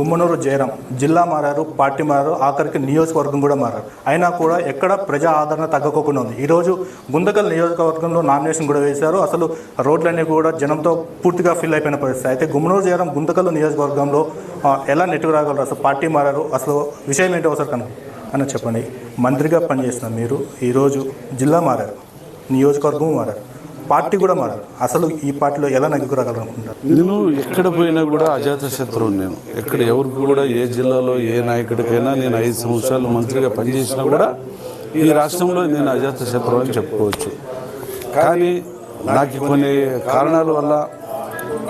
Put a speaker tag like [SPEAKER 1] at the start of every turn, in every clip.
[SPEAKER 1] గుమ్మనూరు జయరాం జిల్లా మారారు పార్టీ మారారు ఆఖరికి నియోజకవర్గం కూడా మారారు. అయినా కూడా ఎక్కడ ప్రజా ఆదరణ తగ్గకోకుండా ఉంది. ఈరోజు గుంతకల్ నియోజకవర్గంలో నామినేషన్ కూడా వేశారు. అసలు రోడ్లన్నీ కూడా జనంతో పూర్తిగా ఫిల్ అయిపోయిన పరిస్థితి. అయితే గుమ్మనూరు జయరాం గుంతకల్ నియోజకవర్గంలో ఎలా నెట్టుకు రాగలరు? అసలు పార్టీ మారారు. అసలు విషయం ఏంటో ఒకసారి కనుక అని చెప్పండి. మంత్రిగా పనిచేసిన మీరు ఈరోజు జిల్లా మారారు. నియోజకవర్గం మారారు. పార్టీ కూడా మారారు అసలు ఈ పార్టీలో ఎలా నెగ్గుకు
[SPEAKER 2] నేను ఎక్కడ పోయినా కూడా అజాత శత్రువు నేను. ఎక్కడ ఎవరికి కూడా ఏ జిల్లాలో ఏ నాయకుడికైనా నేను ఐదు సంవత్సరాలు మంత్రిగా పనిచేసినా కూడా ఈ రాష్ట్రంలో నేను అజాత శత్రువు అని చెప్పుకోవచ్చు. కానీ నాకు కొన్ని కారణాల వల్ల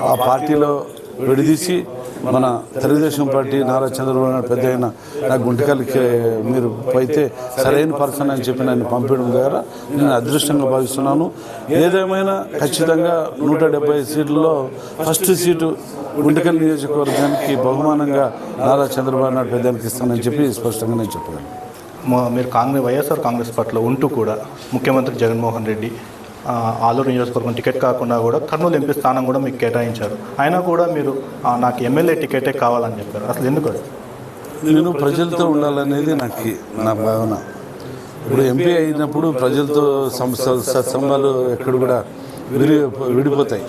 [SPEAKER 2] ఆ పార్టీలో విడదీసి మన తెలుగుదేశం పార్టీ నారా చంద్రబాబు నాయుడు పెద్ద అయిన నాకు గుంటకల్కి మీరు అయితే సరైన పర్సన్ అని చెప్పి నన్ను పంపించడం ద్వారా నేను అదృష్టంగా భావిస్తున్నాను. ఏదేమైనా ఖచ్చితంగా నూట డెబ్బై సీట్లలో ఫస్ట్ సీటు గుంటకల్ నియోజకవర్గానికి బహుమానంగా నారా చంద్రబాబు నాయుడు పెద్దానికి ఇస్తానని చెప్పి స్పష్టంగా నేను చెప్పగలను.
[SPEAKER 1] మా- మీరు కాంగ్రెస్ వైఎస్ఆర్ కాంగ్రెస్ పార్టీలో ఉంటూ కూడా ముఖ్యమంత్రి జగన్మోహన్ రెడ్డి ఆలూరు నియోజకవర్గం టికెట్ కాకుండా కూడా కర్నూలు ఎంపీ స్థానం కూడా మీకు కేటాయించారు. అయినా కూడా మీరు నాకు ఎమ్మెల్యే టికెటే కావాలని చెప్పారు. అసలు ఎందుకు
[SPEAKER 2] నేను ప్రజలతో ఉండాలనేది నాకు నా భావన. ఇప్పుడు ఎంపీ అయినప్పుడు ప్రజలతో సంస్థ ఎక్కడ కూడా విరి విడిపోతాయి.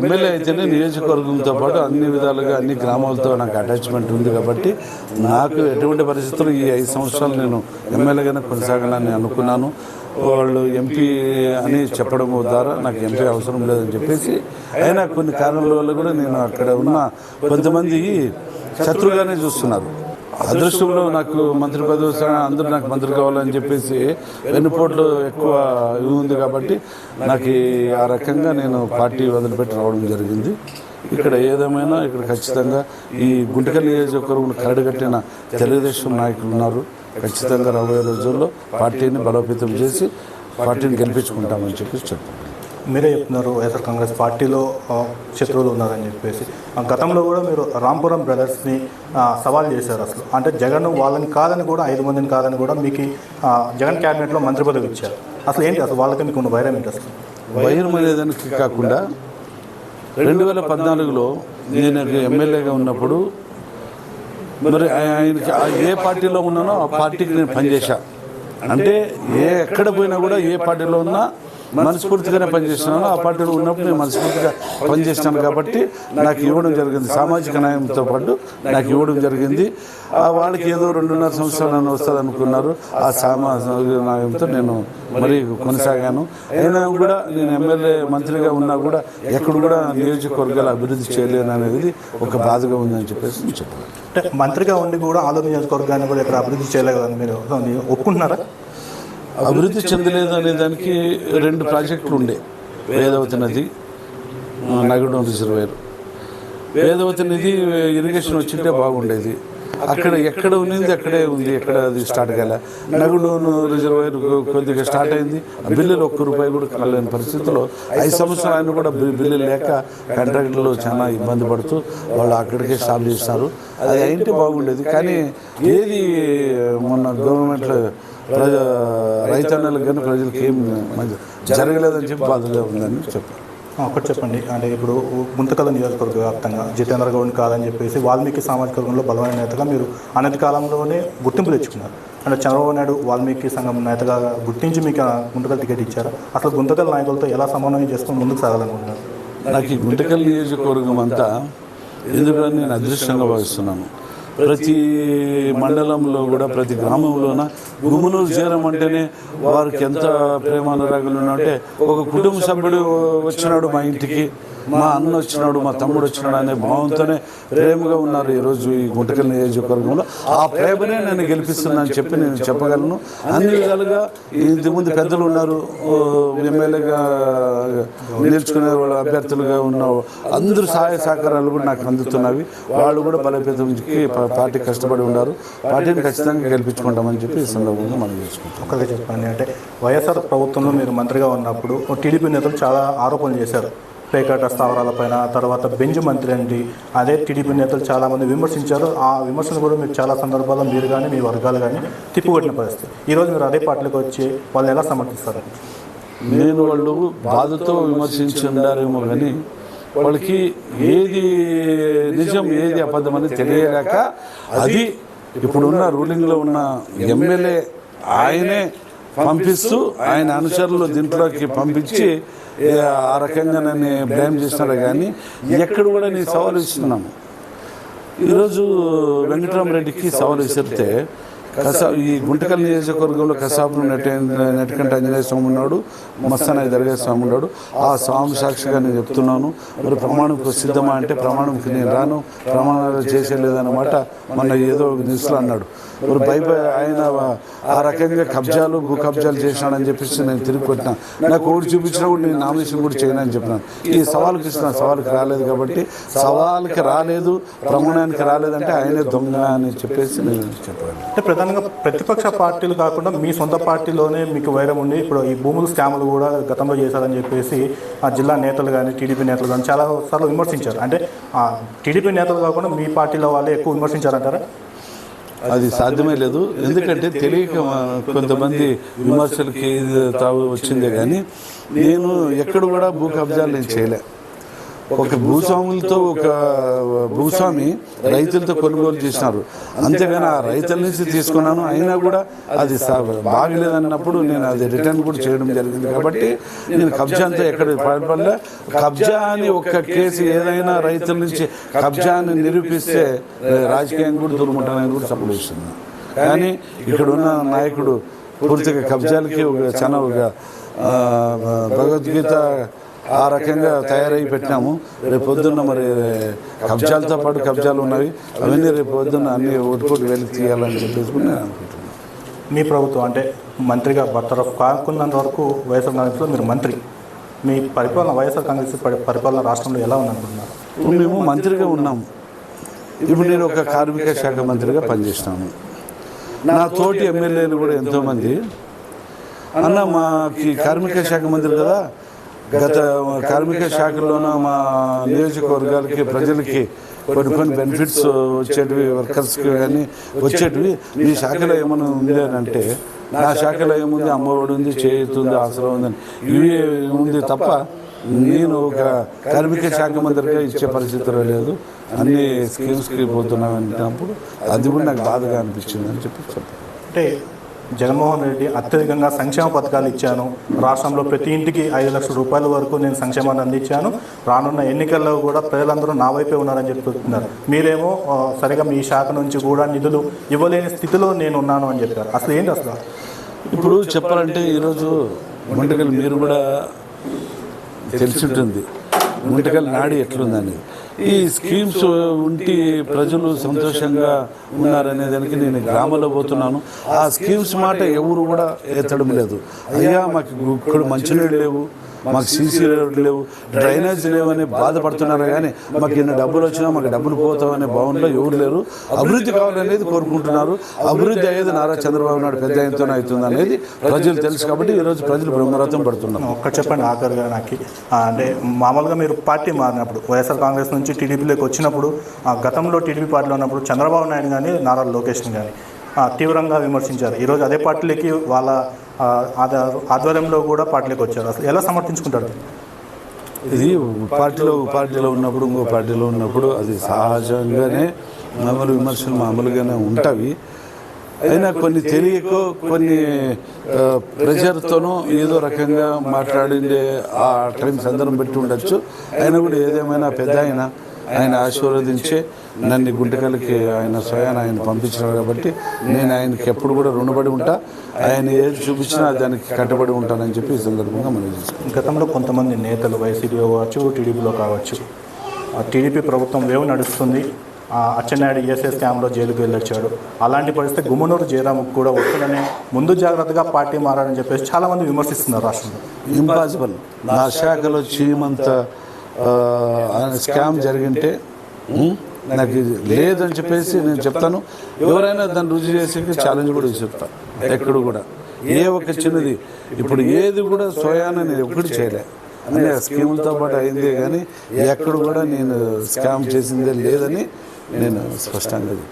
[SPEAKER 2] ఎమ్మెల్యే అయితేనే నియోజకవర్గంతో పాటు అన్ని విధాలుగా అన్ని గ్రామాలతో నాకు అటాచ్మెంట్ ఉంది కాబట్టి నాకు ఎటువంటి పరిస్థితులు ఈ ఐదు సంవత్సరాలు నేను ఎమ్మెల్యేగానే కొనసాగాలని అనుకున్నాను. వాళ్ళు ఎంపీ అని చెప్పడం ద్వారా నాకు ఎంపీ అవసరం లేదని చెప్పేసి అయినా కొన్ని కారణాల వల్ల కూడా నేను అక్కడ ఉన్న కొంతమంది శత్రుగానే చూస్తున్నారు. అదృష్టంలో నాకు మంత్రి పదవి అందరూ నాకు మంత్రి కావాలని చెప్పేసి వెన్నుపోట్లు ఎక్కువ ఇది ఉంది కాబట్టి నాకు ఆ రకంగా నేను పార్టీ వదిలిపెట్టి రావడం జరిగింది. ఇక్కడ ఏదేమైనా ఇక్కడ ఖచ్చితంగా ఈ గుంటకల్ నియోజకవర్గం కరడుగట్టిన తెలుగుదేశం నాయకులు ఉన్నారు. ఖచ్చితంగా రాబోయే రోజుల్లో పార్టీని బలోపేతం చేసి పార్టీని గెలిపించుకుంటామని చెప్పేసి చెప్తాను.
[SPEAKER 1] మీరే చెప్తున్నారు వైఎస్ఆర్ కాంగ్రెస్ పార్టీలో శత్రువులు ఉన్నారని చెప్పేసి. గతంలో కూడా మీరు రాంపురం బ్రదర్స్ని సవాల్ చేశారు అసలు. అంటే జగన్ వాళ్ళని కాదని కూడా ఐదు మందిని కాదని కూడా మీకు జగన్ క్యాబినెట్లో మంత్రి పదవి ఇచ్చారు. అసలు ఏంటి అసలు వాళ్ళకి మీకు ఉన్న వైరం ఏంటి అసలు?
[SPEAKER 2] బహిర్మర్యాదానికి కాకుండా రెండు వేల పద్నాలుగులో నేను ఎమ్మెల్యేగా ఉన్నప్పుడు మరి ఆయనకి ఏ పార్టీలో ఉన్నానో ఆ పార్టీకి నేను పనిచేశా. అంటే ఏ ఎక్కడ పోయినా కూడా ఏ పార్టీలో ఉన్నా మనస్ఫూర్తిగానే పనిచేస్తున్నాను. ఆ పార్టీలో ఉన్నప్పుడు నేను మనస్ఫూర్తిగా పనిచేస్తాను కాబట్టి నాకు ఇవ్వడం జరిగింది. సామాజిక న్యాయంతో పాటు నాకు ఇవ్వడం జరిగింది. ఆ వాళ్ళకి ఏదో రెండున్నర సంవత్సరాలు నన్ను వస్తుంది అనుకున్నారు ఆ సామాజిక న్యాయంతో నేను మరి కొనసాగాను. అయినా కూడా నేను ఎమ్మెల్యే మంత్రిగా ఉన్నా కూడా ఎక్కడ కూడా నియోజకవర్గాలు అభివృద్ధి చేయలేను అనేది ఒక బాధగా ఉందని చెప్పేసి చెప్పాను.
[SPEAKER 1] అంటే మంత్రిగా ఉండి కూడా ఆలూరు నియోజకవర్గాన్ని కూడా ఇక్కడ అభివృద్ధి చేయలేదని మీరు. ఒప్పుకుంటున్నారా?
[SPEAKER 2] అభివృద్ధి చెందలేదు అనే దానికి రెండు ప్రాజెక్టులు ఉండే. వేదవతి నది నగడం రిజర్వేర్. వేదవతి నది ఇరిగేషన్ వచ్చింటే బాగుండేది. అక్కడ ఎక్కడ ఉన్నది? అక్కడే ఉంది. ఎక్కడ అది స్టార్ట్ కాలే నగుడూను రిజర్వాయర్ కొద్దిగా స్టార్ట్ అయింది బిల్లులు ఒక్క రూపాయి కూడా కలలేని పరిస్థితిలో ఐదు సంవత్సరాలు ఆయన కూడా బి- బిల్లులు లేక కాంట్రాక్టర్లు చాలా ఇబ్బంది పడుతూ వాళ్ళు అక్కడికే స్టాప్ చేస్తారు. అది అయింటే బాగుండేది. కానీ ఏది మొన్న గవర్నమెంట్లో ప్రజ రైతన్నలకు కానీ ప్రజలకు ఏం మంచి జరగలేదని చెప్పి బాధగా ఉందని చెప్పారు.
[SPEAKER 1] ఒకటి చెప్పండి. అంటే ఇప్పుడు గుంతకల నియోజకవర్గ వ్యాప్తంగా జితేంద్ర గౌడ్ కాదని చెప్పేసి వాల్మీకి సామాజిక వర్గంలో బలమైన నేతగా మీరు అనతి కాలంలోనే గుర్తింపు తెచ్చుకున్నారు. అంటే చంద్రబాబు నాయుడు వాల్మీకి సంఘం నేతగా గుర్తించి మీకు ఆ గుంతకల్ టికెట్ ఇచ్చారు? అసలు గుంతకల్ నాయకులతో ఎలా సమన్వయం చేసుకుని ముందుకు సాగాలనుకుంటున్నారు?
[SPEAKER 2] నాకు ఈ గుంతకల్ నియోజకవర్గం అంతా ఎందుకంటే నేను అదృష్టంగా భావిస్తున్నాను. ప్రతి మండలంలో కూడా ప్రతి గ్రామంలోన గుమ్మనూరు చేరం అంటేనే వారికి ఎంత ప్రేమ అనురాగాలు ఉన్నాయంటే ఒక కుటుంబ సభ్యుడు వచ్చినాడు మా ఇంటికి. మా అన్న వచ్చినాడు మా తమ్ముడు వచ్చినాడు అనే భావంతోనే ప్రేమగా ఉన్నారు ఈరోజు ఈ గుంటకల్ నియోజకవర్గంలో. ఆ ప్రేమనే నేను గెలిపిస్తున్నానని చెప్పి నేను చెప్పగలను. అన్ని విధాలుగా ఇంతకుముందు పెద్దలు ఉన్నారు ఎమ్మెల్యేగా నిలుచుకునే వాళ్ళ అభ్యర్థులుగా ఉన్న అందరూ సహాయ సహకారాలు కూడా నాకు అందుతున్నవి. వాళ్ళు కూడా బలోపేతంకి పార్టీ కష్టపడి ఉన్నారు. పార్టీని ఖచ్చితంగా గెలిపించుకుంటామని చెప్పి ఈ సందర్భంగా మనం చేసుకుంటాం.
[SPEAKER 1] ఒక్కగా చెప్పండి అంటే వైఎస్ఆర్ ప్రభుత్వంలో మీరు మంత్రిగా ఉన్నప్పుడు టీడీపీ నేతలు చాలా ఆరోపణలు చేశారు. పేకాట స్థావరాలపైన తర్వాత బెంజ్ మంత్రి అండి. అదే టీడీపీ నేతలు చాలామంది విమర్శించారు. ఆ విమర్శలు కూడా మీరు చాలా సందర్భాల్లో మీరు కానీ మీ వర్గాలు కానీ తిప్పికొట్టిన పరిస్థితి. ఈరోజు మీరు అదే పార్టీలకు వచ్చి వాళ్ళని ఎలా సమర్థిస్తారు?
[SPEAKER 2] నేను వాళ్ళు బాధతో విమర్శించి కానీ వాళ్ళకి ఏది నిజం ఏది అబద్ధం అని తెలియలేక అది ఇప్పుడున్న రూలింగ్లో ఉన్న ఎమ్మెల్యే ఆయనే పంపిస్తూ ఆయన అనుచరులు దీంట్లోకి పంపించి ఆ రకంగా నన్ను బ్లేమ్ చేసినారు కానీ ఎక్కడ కూడా నేను సవాలు ఇస్తున్నాను ఈరోజు వెంకటరామరెడ్డికి సవాలు విసిరితే కసా ఈ గుంటకల్ నియోజకవర్గంలో కసాపులు నెట్ నెట్కంట ఆంజనేయ స్వామి ఉన్నాడు మస్తానాయ దర్గా స్వామి ఉన్నాడు. ఆ స్వామి సాక్షిగా నేను చెప్తున్నాను మరి ప్రమాణంకు సిద్ధమా అంటే ప్రమాణంకి నేను రాను ప్రమాణాలు చేసేలేదన్నమాట మొన్న ఏదో న్యూస్లో అన్నాడు. మరి బై ఆయన ఆ రకంగా కబ్జాలు భూ కబ్జాలు చేసినాడని చెప్పేసి నేను తిరిగి కొట్టినా. నాకు ఓడి చూపించినా కూడా నేను నామినేషన్ కూడా చేయను అని చెప్పినాను ఈ సవాల్కి ఇస్తున్నా సవాల్కి రాలేదు కాబట్టి సవాల్కి రాలేదు ప్రమాణానికి రాలేదంటే ఆయనే దొంగ అని చెప్పేసి నేను చెప్పాను
[SPEAKER 1] అంటే ప్రధానంగా ప్రతిపక్ష పార్టీలు కాకుండా మీ సొంత పార్టీలోనే మీకు వైరం ఉండి ఇప్పుడు ఈ భూముల స్కాములు కూడా గతంలో చేశారని చెప్పేసి ఆ జిల్లా నేతలు కానీ టీడీపీ నేతలు కానీ చాలా సార్లు విమర్శించారు. అంటే టీడీపీ నేతలు కాకుండా మీ పార్టీలో వాళ్ళే ఎక్కువ విమర్శించారంటారా?
[SPEAKER 2] అది సాధ్యమే లేదు. ఎందుకంటే తెలియక కొంతమంది విమర్శలకి తావు వచ్చిందే కానీ నేను ఎక్కడ కూడా భూ కబ్జాలు నేను చేయలే. ఒక భూస్వాములతో ఒక భూస్వామి రైతులతో కొనుగోలు చేసినారు. అంతేగాని ఆ రైతుల నుంచి తీసుకున్నాను అయినా కూడా అది బాగలేదన్నప్పుడు నేను అది రిటర్న్ కూడా చేయడం జరిగింది కాబట్టి నేను కబ్జా అంతా ఎక్కడ పాల్పడలే. కబ్జా అని ఒక కేసు ఏదైనా రైతుల నుంచి కబ్జా అని నిరూపిస్తే రాజకీయంగా కూడా దూరముంటానని కూడా సంభవిస్తుంది కానీ ఇక్కడ ఉన్న నాయకుడు పూర్తిగా కబ్జాలకి ఒక చాలా ఒక భగవద్గీత ఆ రకంగా తయారై పెట్టినాము. రేపు పొద్దున్న మరి కబ్జాలతో పాటు కబ్జాలు ఉన్నవి. అవన్నీ రేపు పొద్దున్న అన్ని ఓటుకోటి వెలికి తీయాలని చెప్పేసి కూడా నేను అనుకుంటున్నాను.
[SPEAKER 1] మీ ప్రభుత్వం అంటే మంత్రిగా బర్తరఫ్ కాకున్నంత వరకు వైఎస్ఆర్ కాంగ్రెస్లో మీరు మంత్రి. మీ పరిపాలన వైఎస్ఆర్ కాంగ్రెస్ పరి- పరిపాలన రాష్ట్రంలో ఎలా ఉందనుకుంటున్నారు?
[SPEAKER 2] ఇప్పుడు మేము మంత్రిగా ఉన్నాము ఇప్పుడు నేను ఒక కార్మిక శాఖ మంత్రిగా పనిచేస్తున్నాను నా తోటి ఎమ్మెల్యేలు కూడా ఎంతోమంది. అన్న మాకి కార్మిక శాఖ మంత్రి కదా. గత కార్మిక శాఖలోన మా నియోజకవర్గాలకి ప్రజలకి కొన్ని కొన్ని బెనిఫిట్స్ వచ్చేటివి వర్కర్స్కి కానీ వచ్చేటివి మీ శాఖలో ఏమైనా ఉంది అని అంటే నా శాఖలో ఏముంది అమ్మఒడి ఉంది చేయుతుంది ఆసరా ఉందని. ఇవి ఉంది తప్ప నేను ఒక కార్మిక శాఖ మంత్రిగా ఇచ్చే పరిస్థితిలో లేదు. అన్ని స్కీమ్స్కి పోతున్నాం అంటున్నప్పుడు అది కూడా నాకు బాధగా అనిపించింది అని చెప్పి చెప్పాను
[SPEAKER 1] అంటే జగన్మోహన్ రెడ్డి అత్యధికంగా సంక్షేమ పథకాలు ఇచ్చాను. రాష్ట్రంలో ప్రతి ఇంటికి ఐదు లక్షల రూపాయల వరకు నేను సంక్షేమాన్ని అందించాను. రానున్న ఎన్నికల్లో కూడా ప్రజలందరూ నా వైపే ఉన్నారని చెప్తున్నారు. మీరేమో సరిగా మీ శాఖ నుంచి కూడా నిధులు ఇవ్వలేని స్థితిలో నేను ఉన్నాను అని చెప్పారు. అసలు ఏంటి అసలు?
[SPEAKER 2] ఇప్పుడు చెప్పాలంటే ఈరోజు వంటకలు మీరు కూడా తెలిసి ఉంటుంది. గుంటకల్ నాడి ఎట్లుందని ఈ స్కీమ్స్ ఉంటే ప్రజలు సంతోషంగా ఉన్నారనే దానికి నేను గ్రామంలో పోతున్నాను. ఆ స్కీమ్స్ మాట ఎవరు కూడా ఎత్తడం లేదు. అయ్యా మాకు ఇక్కడ మంచినీళ్ళు లేవు. మాకు సీసీ రోడ్లు లేవు డ్రైనేజ్ లేవని బాధపడుతున్నారు కానీ మాకు ఇన్ని డబ్బులు వచ్చినా మాకు డబ్బులు పోతామనే భావనలో ఎవరు లేరు. అభివృద్ధి కావాలనేది కోరుకుంటున్నారు. అభివృద్ధి అయ్యేది నారా చంద్రబాబు నాయుడు పెద్ద ఆయనతోనే అవుతుంది అనేది ప్రజలు తెలుసు కాబట్టి ఈరోజు ప్రజలు బ్రహ్మరథం పడుతున్నారు.
[SPEAKER 1] ఒక్కటి చెప్పండి ఆఖరిగా నాకు. అంటే మామూలుగా మీరు పార్టీ మారినప్పుడు వైఎస్ఆర్ కాంగ్రెస్ నుంచి టీడీపీలోకి వచ్చినప్పుడు ఆ, గతంలో టీడీపీ పార్టీలో ఉన్నప్పుడు చంద్రబాబు నాయుడు కానీ నారా లోకేష్ని కానీ తీవ్రంగా విమర్శించారు. ఈరోజు అదే పార్టీలకి వాళ్ళ ఆధ్వర్యంలో కూడా పార్టీలకు వచ్చారు. అసలు ఎలా సమర్థించుకుంటారు?
[SPEAKER 2] ఇది పార్టీలో పార్టీలో ఉన్నప్పుడు ఇంకో పార్టీలో ఉన్నప్పుడు అది సహజంగానే మామూలు విమర్శలు మామూలుగానే ఉంటాయి. అయినా కొన్ని తెలియక కొన్ని ప్రెషర్తోనూ ఏదో రకంగా మాట్లాడిండే ఆ టైం సందర్భం పెట్టి ఉండొచ్చు. అయినా కూడా ఏదేమైనా పెద్ద అయినా ఆయన ఆశీర్వదించే నన్ను గుంటకలకి ఆయన స్వయాన ఆయన పంపించినారు కాబట్టి నేను ఆయనకి ఎప్పుడు కూడా రుణపడి ఉంటా. ఆయన ఏది చూపించినా దానికి కట్టుబడి ఉంటానని చెప్పి ఈ సందర్భంగా మనం
[SPEAKER 1] గతంలో కొంతమంది నేతలు వైసీపీలో కావచ్చు టీడీపీలో కావచ్చు ఆ టీడీపీ ప్రభుత్వం వేవ్ నడుస్తుంది. ఆ అచ్చెన్నాయుడు ఈఎస్ఐ స్కామ్లో జైలుకు వెళ్ళొచ్చాడు. అలాంటి పరిస్థితి గుమ్మనూరు జయరాముకు కూడా వస్తుందని ముందు జాగ్రత్తగా పార్టీ మారాలని చెప్పేసి చాలామంది విమర్శిస్తున్నారు రాష్ట్రంలో.
[SPEAKER 2] ఇంపాసిబుల్ నా శాఖలో చీమంత స్కామ్ జరిగింటే నాకు ఇది లేదని చెప్పేసి నేను చెప్తాను. ఎవరైనా దాన్ని రుజువు చేసి ఛాలెంజ్ కూడా చెప్తాను ఎక్కడ కూడా. ఏ ఒక్క చిన్నది. ఇప్పుడు ఏది కూడా స్వయాన నేను ఎప్పుడు చేయలే. అనే స్కీములతో పాటు అయిందే కానీ ఎక్కడ కూడా నేను స్కామ్ చేసిందే లేదని నేను స్పష్టంగా చెప్తాను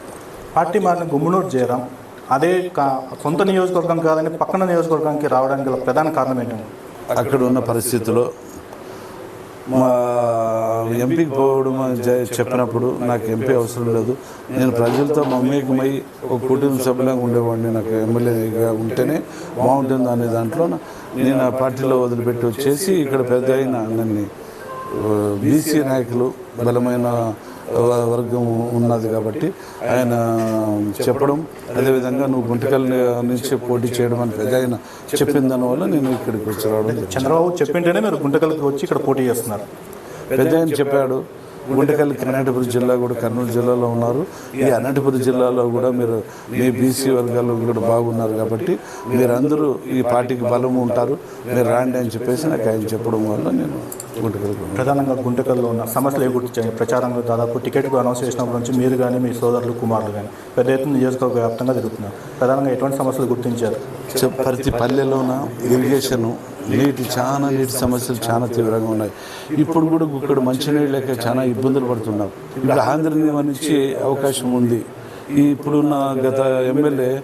[SPEAKER 1] పార్టీ మారిన గుమ్మనూరు జయరాం అదే కా- సొంత నియోజకవర్గం కాదని పక్కన నియోజకవర్గానికి రావడానికి ప్రధాన కారణం ఏంటంటే
[SPEAKER 2] అక్కడ ఉన్న పరిస్థితిలో ఎంపీకి పోవడం అని చెప్పినప్పుడు నాకు ఎంపీ అవసరం లేదు. నేను ప్రజలతో మమ్మీకమై ఒక కుటుంబ సభ్యులంగా ఉండేవాడిని. నాకు ఎమ్మెల్యేగా ఉంటేనే బాగుంటుంది అనే దాంట్లో నేను ఆ పార్టీలో వదిలిపెట్టి వచ్చేసి ఇక్కడ పెద్ద అయిన నన్ను బీసీ నాయకులు బలమైన వర్గం ఉన్నది కాబట్టి ఆయన చెప్పడం అదేవిధంగా నువ్వు గుంటకల్ నుంచి పోటీ చేయడం అని పెద్ద ఆయన చెప్పిన దానివల్ల నేను ఇక్కడికి వచ్చి రావడం.
[SPEAKER 1] చంద్రబాబు చెప్పింటేనే మీరు గుంటకల్కి వచ్చి ఇక్కడ పోటీ చేస్తున్నారు
[SPEAKER 2] పెద్ద ఆయన చెప్పాడు గుంటకల్ అనంతపురం జిల్లా కూడా కర్నూలు జిల్లాలో ఉన్నారు. ఈ అనంతపురం జిల్లాలో కూడా మీరు మీ బీసీ వర్గాలు కూడా బాగున్నారు కాబట్టి మీరందరూ ఈ పార్టీకి బలం ఉంటారు. మీరు రాండి అని చెప్పేసి నాకు ఆయన చెప్పడం వల్ల నేను ఉన్నాను.
[SPEAKER 1] ప్రధానంగా గుంటకల్లో ఉన్న సమస్యలు ఏ గుర్తించాయి ప్రచారంలో దాదాపు టికెట్ అనౌన్స్ చేసినప్పటి నుంచి మీరు కానీ మీ సోదరులు కుమారులు కానీ పెద్ద ఎత్తున నియోజకవర్గ వ్యాప్తంగా తిరుగుతున్నారు. ప్రధానంగా ఎటువంటి సమస్యలు గుర్తించారు?
[SPEAKER 2] ప్రతి పల్లెలోన ఇరిగేషన్ నీటి చాలా నీటి సమస్యలు చాలా తీవ్రంగా ఉన్నాయి. ఇప్పుడు కూడా ఇక్కడ మంచినీళ్ళు లేక చాలా ఇబ్బందులు పడుతున్నాం ఇప్పుడు ఆంధ్ర నుంచి అవకాశం ఉంది. ఇప్పుడున్న గత ఎమ్మెల్యే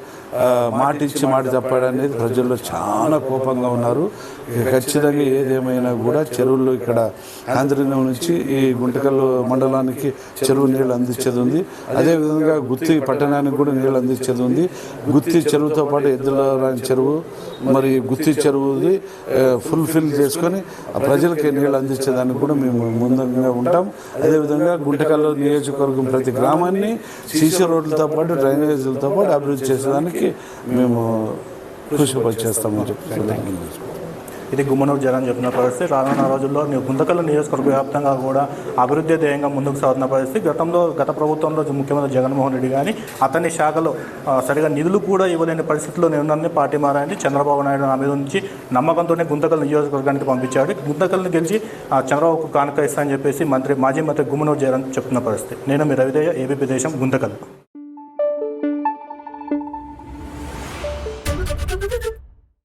[SPEAKER 2] మాట ఇచ్చి మాట తప్పాడు అనేది ప్రజల్లో చాలా కోపంగా ఉన్నారు. ఖచ్చితంగా ఏదేమైనా కూడా చెరువుల్లో ఇక్కడ ఆంధ్రంగా నుంచి ఈ గుంటకల్ మండలానికి చెరువు నీళ్ళు అందించేది ఉంది. అదేవిధంగా గుత్తి పట్టణానికి కూడా నీళ్ళు అందించేది ఉంది. గుత్తి చెరువుతో పాటు ఎద్దుల చెరువు మరి గుత్తి చెరువుది ఫుల్ఫిల్ చేసుకొని ఆ ప్రజలకి నీళ్ళు అందించేదానికి కూడా మేము ముందంగా ఉంటాం. అదేవిధంగా గుంటకల్లో నియోజకవర్గం ప్రతి గ్రామాన్ని సీసీ రోడ్లతో పాటు డ్రైనేజీలతో పాటు అభివృద్ధి చేసేదానికి మేము కృషి చేస్తామని చెప్పి
[SPEAKER 1] ఇది గుమ్మనూరు జగన్ చెప్పిన పరిస్థితి. రానున్న రోజుల్లో నీ గుంతకల్ నియోజకవర్గ వ్యాప్తంగా కూడా అభివృద్ధి ధ్యేయంగా ముందుకు సాగుతున్న పరిస్థితి. గతంలో గత ప్రభుత్వంలో ముఖ్యమంత్రి జగన్మోహన్ రెడ్డి కానీ అతని శాఖలో సరిగా నిధులు కూడా ఇవ్వలేని పరిస్థితిలో నేను పార్టీ మారాయని చంద్రబాబు నాయుడు నా మీద నుంచి నమ్మకంతోనే గుంతకల్ నియోజకవర్గానికి పంపించాడు. గుంతకల్ని గెలిచి చంద్రబాబుకు కానుక ఇస్తా అని చెప్పేసి మంత్రి మాజీ మంత్రి గుమ్మనూరు జగన్ చెప్తున్న పరిస్థితి. నేను మీ రవిదేయ ఏబీపీ దేశం గుంతకల్.